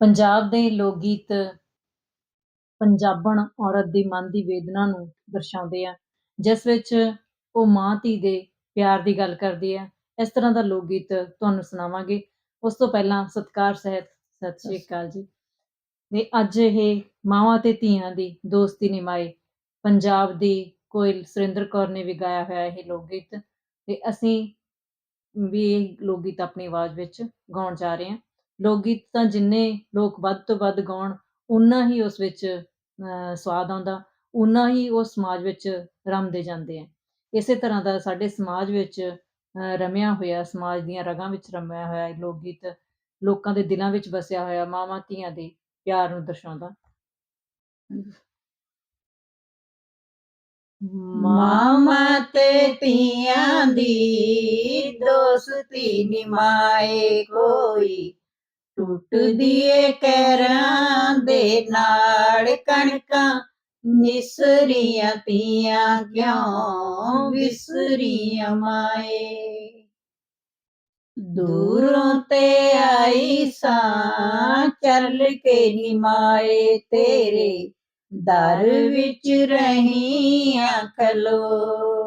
ਪੰਜਾਬ ਦੇ ਲੋਕ ਗੀਤ ਪੰਜਾਬਣ ਔਰਤ ਦੀ ਮਨ ਦੀ ਵੇਦਨਾ ਨੂੰ ਦਰਸਾਉਂਦੇ ਆ ਜਿਸ ਵਿੱਚ ਉਹ ਮਾਂ ਧੀ ਦੇ ਪਿਆਰ ਦੀ ਗੱਲ ਕਰਦੀ ਹੈ ਇਸ ਤਰ੍ਹਾਂ ਦਾ ਲੋਕ ਗੀਤ ਤੁਹਾਨੂੰ ਸੁਣਾਵਾਂਗੇ। ਉਸ ਤੋਂ ਪਹਿਲਾਂ ਸਤਿਕਾਰ ਸਹਿਤ ਸਤਿ ਸ਼੍ਰੀ ਅਕਾਲ ਜੀ। ਤੇ ਅੱਜ ਇਹ ਮਾਵਾਂ ਤੇ ਧੀਆਂ ਦੀ ਦੋਸਤੀ ਨਿਮਾਏ ਪੰਜਾਬ ਦੀ ਕੋਇਲ ਸੁਰਿੰਦਰ ਕੌਰ ਨੇ ਵੀ ਗਾਇਆ ਹੋਇਆ ਇਹ ਲੋਕ ਗੀਤ ਤੇ ਅਸੀਂ ਵੀ ਇਹ ਲੋਕ ਗੀਤ ਆਪਣੀ ਆਵਾਜ਼ ਵਿੱਚ ਗਾਉਣ ਜਾ ਰਹੇ ਹਾਂ। ਲੋਕ ਗੀਤ ਤਾਂ ਜਿੰਨੇ ਲੋਕ ਵੱਧ ਤੋਂ ਵੱਧ ਗਾਉਣ ਉਨਾ ਹੀ ਉਸ ਵਿੱਚ ਅ, ਸਵਾਦ ਆਉਂਦਾ ਉਨਾ ਹੀ ਉਹ ਸਮਾਜ ਵਿੱਚ ਰਮਦੇ ਜਾਂਦੇ ਹੈ ਇਸੇ ਤਰ੍ਹਾਂ ਦਾ ਸਾਡੇ ਸਮਾਜ ਵਿੱਚ ਰਮਿਆ ਹੋਇਆ ਸਮਾਜ ਦੀਆਂ ਰਗਾਂ ਵਿੱਚ ਰਮਿਆ ਹੋਇਆ ਇਹ ਲੋਕ ਗੀਤ ਲੋਕਾਂ ਦੇ ਦਿਲਾਂ ਵਿੱਚ ਵਸਿਆ ਹੋਇਆ ਮਾਵਾਂ ਧੀਆਂ ਦੇ ਪਿਆਰ ਨੂੰ ਦਰਸਾਉਂਦਾ। ਮਾਮਾ ਤੇ ਧੀਆਂ ਦੀ ਦੋਸਤੀ ਨਿਮਾਏ ਕੋਈ ਟੁੱਟਦੀ ਏ ਕਹਿਰਾਂ ਦੇ ਨਾਲ ਕਣਕਾਂ, ਨਿਸਰੀਆਂ ਤੀਆਂ ਕਿਉਂ ਵਿਸਰੀਆਂ ਮਾਏ? ਦੂਰੋਂ ਤੇ ਆਈ ਸਾਂ ਚੱਲ ਕੇ ਨਿਮਾਏ ਤੇਰੇ, ਦਰ ਵਿੱਚ ਰਹੀਆਂ ਖਲੋ।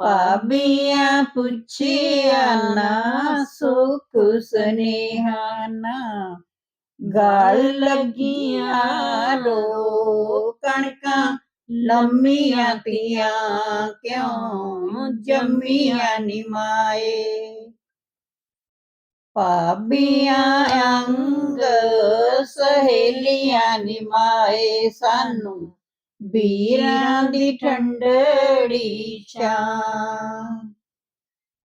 ਭਾਬੀਆਂ ਪੁੱਛਿਆ ਨਾ ਸੁਖ ਸੁਨੇਹਾ ਨਾ ਗਾਲ ਲੱਗੀਆਂ ਰੋ ਕਣਕਾਂ, ਲੰਮੀਆਂ ਤੀਆਂ ਕਿਉਂ ਜੰਮੀਆਂ ਨਿਮਾਏ ਭਾਬੀਆਂ ਅੰਗ ਸਹੇਲੀਆਂ ਨਿਮਾਏ ਸਾਨੂੰ। ਵੀਰਾਂ ਦੀ ਠੰਡੜੀ ਛਾਂ।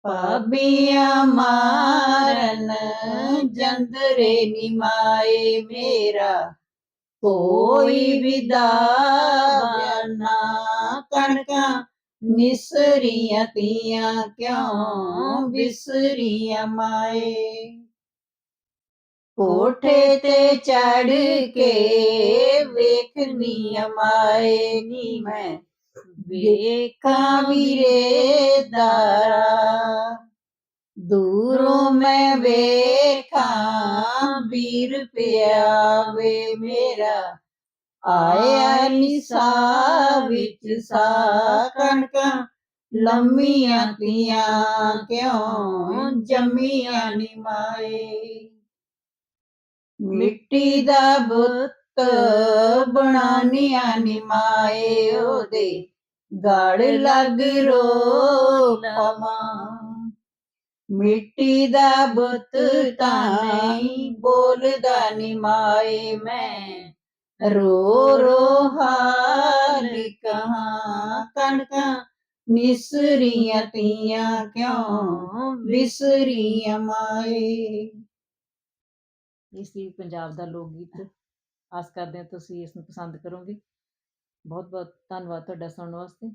ਭਾਬੀਆਂ ਮਾਰਨ ਜੰਦਰੇ ਨਿਮਾਏ ਮੇਰਾ। ਕੋਈ ਵਿਦਾ ਨਾ ਕਣਕਾਂ ਨਿਸਰੀਆਂ ਤੀਆਂ ਕਿਉਂ ਬਿਸਰੀਆਂ ਮਾਏ? ਕੋਠੇ ਤੇ ਚੜ ਕੇ ਵੇਖਨੀਆਂ ਮਾਏ ਨੀ ਮੈਂ। ਵੇਖਾਂ ਵੀਰੇ ਦਾਰਾ, ਦੂਰੋਂ ਮੈਂ ਵੇਖਾਂ ਵੀਰ ਪਿਆ ਵੇ ਮੇਰਾ। ਆਇਆ ਨਿਸਾ ਵਿੱਚ ਸਾ ਕਣਕਾਂ, ਲੰਮੀਆਂ ਤੀਆਂ ਕਿਉਂ ਜੰਮੀਆਂ ਨੀ ਮਾਏ। ਮਿੱਟੀ ਦਾ ਬੁੱਤ ਬਣਾਨੀਆਂ ਨਿਮਾਏ ਉਹਦੇ। ਗੜ ਲੱਗ ਰੋ ਪਵਾਂ ਮਿੱਟੀ ਦਾ ਬੁੱਤ ਤਾਂ ਨਹੀਂ ਬੋਲਦਾ ਨਿਮਾਏ ਮੈਂ। ਰੋ ਰੋ ਹਾਰ ਕਹਾਂ ਕਣਕਾਂ ਨਿਸਰੀਆਂ ਤੀਆਂ ਕਿਉਂ? ਵਿਸਰੀਆਂ ਮਾਏ। ਇਹ ਸੀ ਪੰਜਾਬ ਦਾ ਲੋਕ ਗੀਤ ਆਸ ਕਰਦੇ ਹਾਂ, ਤੁਸੀਂ ਇਸ ਨੂੰ ਪਸੰਦ ਕਰੋਗੇ। ਬਹੁਤ ਬਹੁਤ ਧੰਨਵਾਦ ਤੁਹਾਡਾ ਸੁਣਨ ਵਾਸਤੇ।